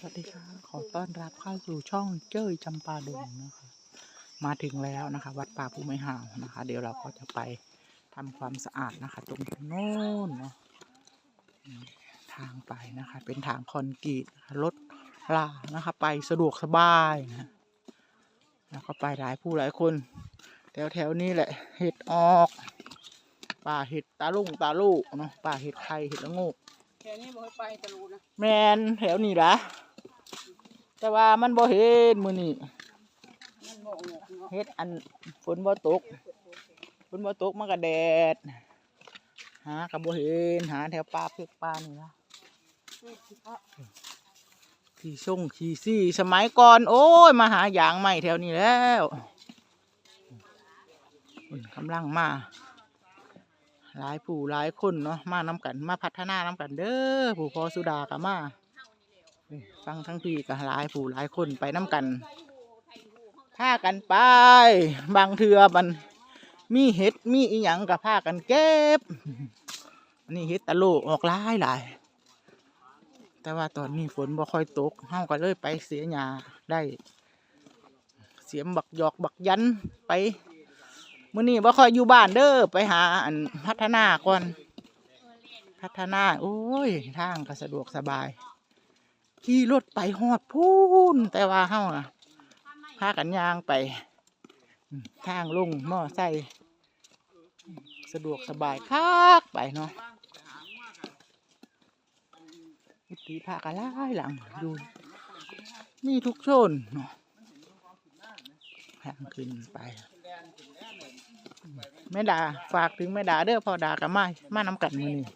สวัสดีค่ะ ขอต้อนรับเข้าสู่ช่องเจ้ยจำปาดงนะคะ มาถึงแล้วนะคะ วัดป่าภูไม้ห่าวนะคะ เดี๋ยวเราก็จะไปทำความสะอาดนะคะ ตรงโน้นเนาะอืมทางไปนะคะ เป็นทางคอนกรีตนะคะรถลานะคะ ไปสะดวกสบายนะแล้วก็ไปหลายผู้หลายคนแถวแถวๆนี้แหละ เห็ดออก ป่าเห็ดตาลุงตาลูกเนาะป่าเห็ดไข่เห็ดละโงกแค่นี้บ่ให้ไปตะลูนะแมนแถวนี้ละ แต่ว่ามันบ่เห็นมือนี่มันบ่ออกเนาะเฮ็ดอันฝนบ่ตกฝนบ่ตกมันก็แดด หากับบ่เห็นหาแถวป่าเพิกป่านี่ละขี่ส่งขี่ซี่สมัยก่อน โอ้ย มาหาอย่างใหม่แถวนี้แล้วกำลังมา หลายผู้หลายคนเนาะมานํกันมาพัฒนานํกันเด้อผู้พอสุดาก็มา ฟังทั้งพี่ก็หลายผู้หลายคนไปนํกันพากันไป บางเทือมันมีเห็ดมีอีหยังกับพากันเก็บอันนี้เห็ดตะโลออกหลายหลายแต่ว่าตอนนี้ฝนบ่ค่อยตกเฮาก็เลยไปเสียหญ้าได้ เสียมบักหยอกบักยันไปมื้อนี้บ่ค่อยอยู่บ้านเด้อไปหาอันพัฒนาก่อน พัฒนา โอ้ย ทางก็สะดวกสบาย ขี่รถไปฮอดพูนแต่ว่าเฮาน่ะพากันยางไป ทางลงหม้อไซค์อืมสะดวกสบายคักไปเนาะวิธีพากันไล่หลังดูมีทุกโซนเนาะทางขึ้นไป แม่ดาฝากถึงแม่ดาเด้อพอดากับมามานำกันมือนี่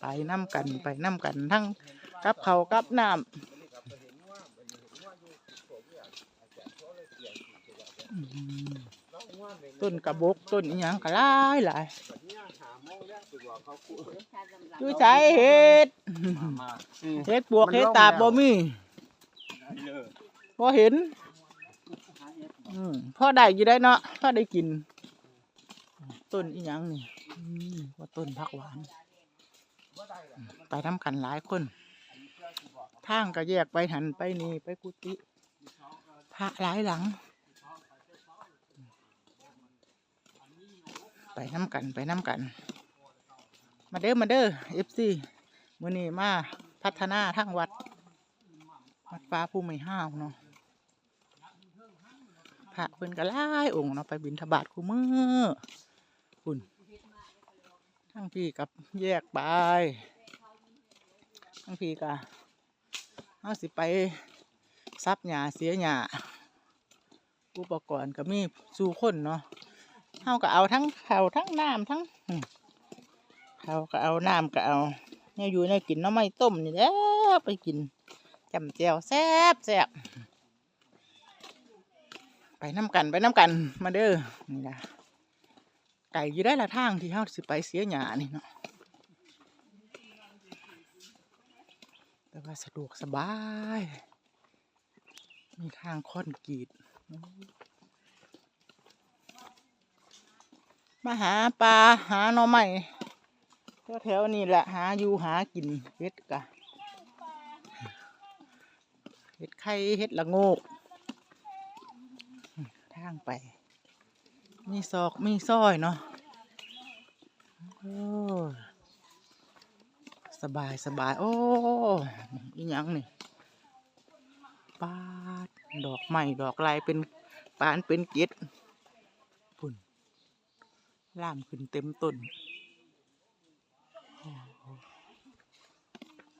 ไปน้ำกันไปน้ำกันทั้ง กับเขาวกับน้ำอืมต้นกระบกต้นอีหยังก็หลายหลายดูใจเห็ดเห็ดปวกเห็ดตาบบ่มีบ่เห็นอืมพ่อได้อยู่ได้เนาะพ่อได้กิน ต้นอีหยังนี่อืมว่าต้นผักหวานอืมไปทำกันหลายคน ทางก็แยกไปหันไปนี่ไปกุฏิพระหลายหลัง ไปน้ำกันไปน้ำกัน มาเด้อมาเด้อเอฟซีมือนี้มาพัฒนาทั้งวัด วัดฟ้าผู้ไม่ห้าวเนาะพระเพิ่นก็หลายองค์เนาะไปบิณฑบาตคู่มือคุณทั้งพี่กับแยกไปทั้งพี่กับ เอาสิไปซับหญ้าเสียหญ้าอุปกรณ์ก็มีสู่คนเนาะเฮาก็เอาทั้งข้าวทั้งน้ำทั้งอืมข้าก็เอาน้ำก็เอาเนี่ยอยู่ในกินน้ำไม้ต้มนี่แหล้วไปกินจำแจวแซ่บแซ่บไปน้ำกันไปน้ำกันมาเด้อนี่ละไก่อยู่ได้ละทางที่เฮาสิไปเสียหยานี่เนาะแต่ ว่าสะดวกสบาย มีทางคอนกรีตมาหาปลาหาหน่อไม้แถวนี่แหละหาอยู่หากินเฮ็ดกะเฮ็ดไข่เฮ็ดละโงก ทางไป มีซอกมีซ้อยเนาะโอ้ สบายสบาย โอ้อีหยังนี่ปาดดอกไม้ดอกลายเป็นปานเป็นเกล็ดพุ่นล่ามขึ้นเต็มต้น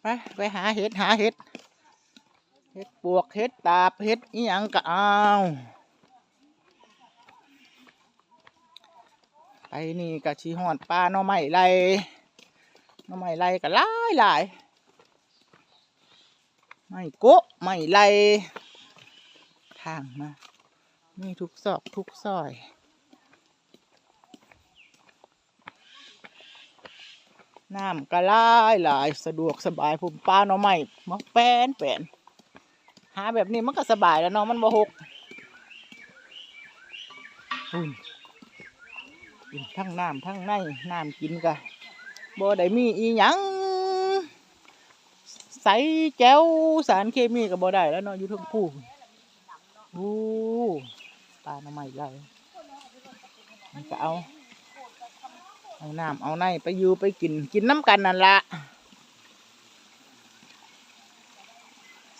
ไปไปหาเห็ดหาเห็ดเห็ดปวกเห็ดตาบเห็ดอีหยังก็เอาไปนี่ก็ชีหอดปลาหน่อไม้ไร น่อไม้ไรก็หลายหลายไม่โกะไม่ไรทางมามีทุกซอกทุกซอยน้ำก็หลายหลายสะดวกสบายผมปลาหน่อไม้มาแป้นแป้นหาแบบนี้มันก็สบายแล้วเนาะมันบ่หกอุ่นทั้งน้ำทั้งในน้ำกินกะ บ่ได้มีอีหยังใสแจ๋วสารเคมีก็บ่ได้แล้วเนาะอยู่ทั้งผู้โอ้ปลาหน่อไม้ใหญ่มันก็เอาเอาน้ำเอาในไปอยู่ไปกินกินน้ำกันนั่นละ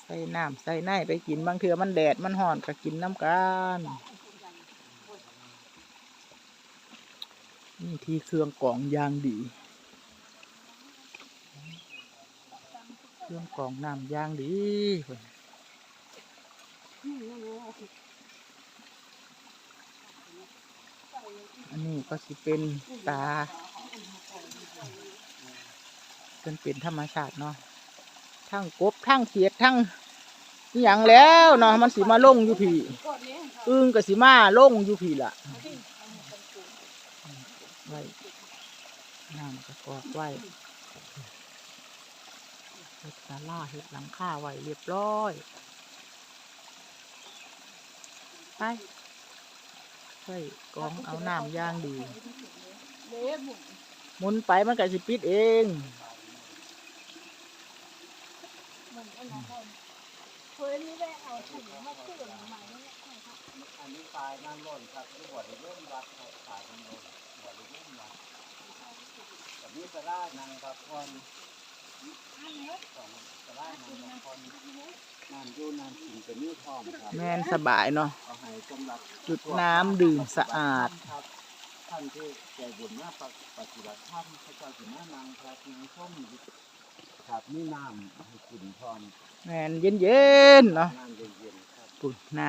ใส่น้ำใส่ในไปกินบางเทื่อมันแดดมันห่อนก็กินน้ำกันนี่ที่เครื่องกรองยางดี เครื่องกรองน้ำยางดีเพิ่นอันนี้ก็สิเป็นตา เป็นเป็นธรรมชาติเนาะทั้งกบทั้งเขียดทั้งอย่างแล้วเนาะมันสิมาลงอยู่พี่อึ้งก็สิมาลงอยู่พี่ล่ะไว้น้ำจะกอกไว้ ฮ็ดศาลาเฮ็ดหลังคาไว้เรียบร้อย ไปใส่กองเอาน้ำย่างดีหมุนไปมันก็สิปิดเองเคยนี่แหละเอาถุงมาเสื่อมมาเนี่ยอันนี้ตายน้ำล้นครับที่บ่อได้เริ่มรักครับตายน้ำล้นบ่อได้เริ่มรักแต่นี่จะได้นางครับคนสองจะได้นางครับคน นานอยู่นานกินแต่นี่ทองครับแม่นสบายเนาะเอาให้สำหรับจุดน้ำดื่มสะอาดครับท่านที่ใจบุญมาปฏิบัติธรรมพระเจ้าถึงแม่นางครับนางส้มครับนี่น้ำให้กินพร้อมแม่นเย็นเย็นๆเนาะน้ำเย็นๆครับปุ่นน้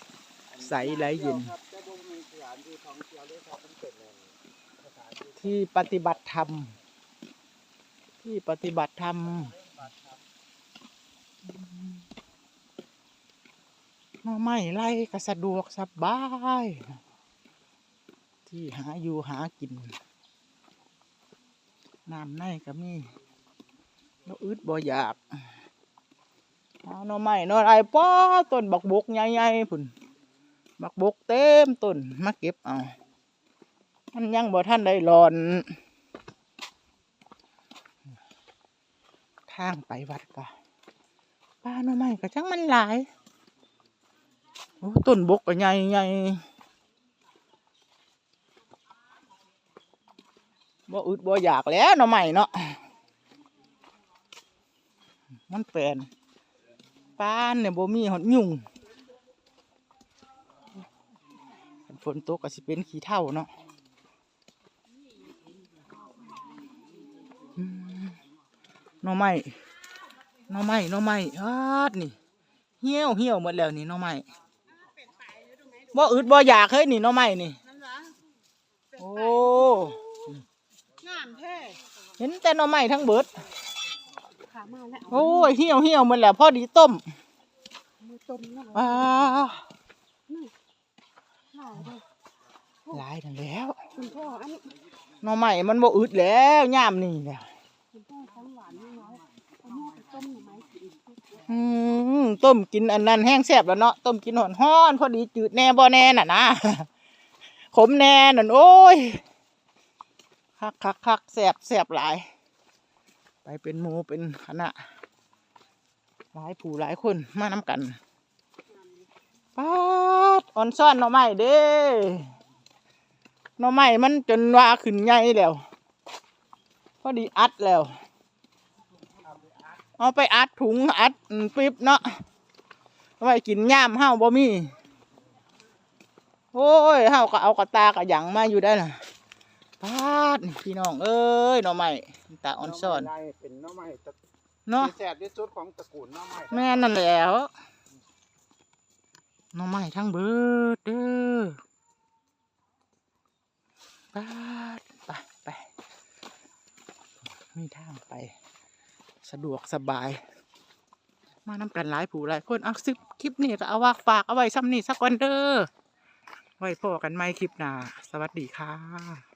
ำใสไหลเย็นครับแต่บ่มีสถานที่ท่องเที่ยวเลยครับมันเป็นสถานที่ที่ปฏิบัติธรรม ที่ปฏิบัติธรรมนอไม่ไล่ก็สะดวกสบาย ที่หาอยู่หากิน น้ำในก็มีเราอึดบ่อยากเอาน่อไม้น่อไรป้อต้นบักบกใหญ่ๆพุ่นบักบกเต็มต้นมาเก็บเอามันยังบ่ท่านได้หลอนางไปวัดกะป้าหน่อไม้ก็จังมันหลายโอ้ต้นบกก็ใหญ่ใหญ่บ่อึดบ่อยากแล้วหน่อไม้เนาะมันแปลนป้านเนี่ยบ่มีหดยุ่งฝนตกก็สิเป็นขี้เถ้าเนาะ หน่อไม้หน่อไม้หน่อไม้อาดนี่ เหี่ยวเหี่ยวหมดแล้วนี่หน่อไม้บ่อึดบ่อยากเฮ้ยนี่หน่อไม้นี่นั่นวะโอ้งามแท้เห็นแต่หน่อไม้ทั้งเบิดขามาแล้วโอ้ยเหี่ยวเหี่ยวหมดแล้วพอดีต้มมือต้มนะอ่าหลายเลยหลายนั่นแล้วคุณพ่ออันนี้หน่อไม้มันบ่อึดแล้วย่ามนี่แล้ว คุณพ่อทั้งหวานน้อยเอาหม้อไปต้มหน่อไม้กินอืมต้มกินอันนั้นแห้งแซ่บแล้วเนาะต้มกินหอนห้อนพอดีจืดแน่บ่แน่น่ะนะขมแน่นั่นโอ้ยคักคักคักแซ่บแซ่บหลาย ไปเป็นหมูเป็นคณะหลายผู้หลายคนมานำกันป๊าดอ่อนซ่อนหน่อไม้เด้หน่อไม้มันจนว่าขึ้นใหญ่แล้ว พอดีอัดแล้ว เอาไปอัดถุงอัดอืมปิ๊บเนาะเอาไว้กินย่ามเฮาบ่มีโอ้ยเฮาก็เอากระตากระหยังมาอยู่ได้ล่ะปาดนี่พี่น้องเอ้ยหน่อไม้ตาอ่อนซ่อนหไม้เป็นหน้อไม้ตระเนาะที่แซ่บที่สุดของตระกูลหน้อไม้แม่นั่นแหล้วหน่อไม้ทั้งเบิดเด้อปาดไปไป มีทางไป สะดวกสบาย มาน้ำกันหลายผู้หลายคนเอาซิบคลิปนี้ก็เอาว่าฝากเอาไว้ซ้ำนี่สักวันเด้อไว้พอกันไหมคลิปหน้าสวัสดีค่ะ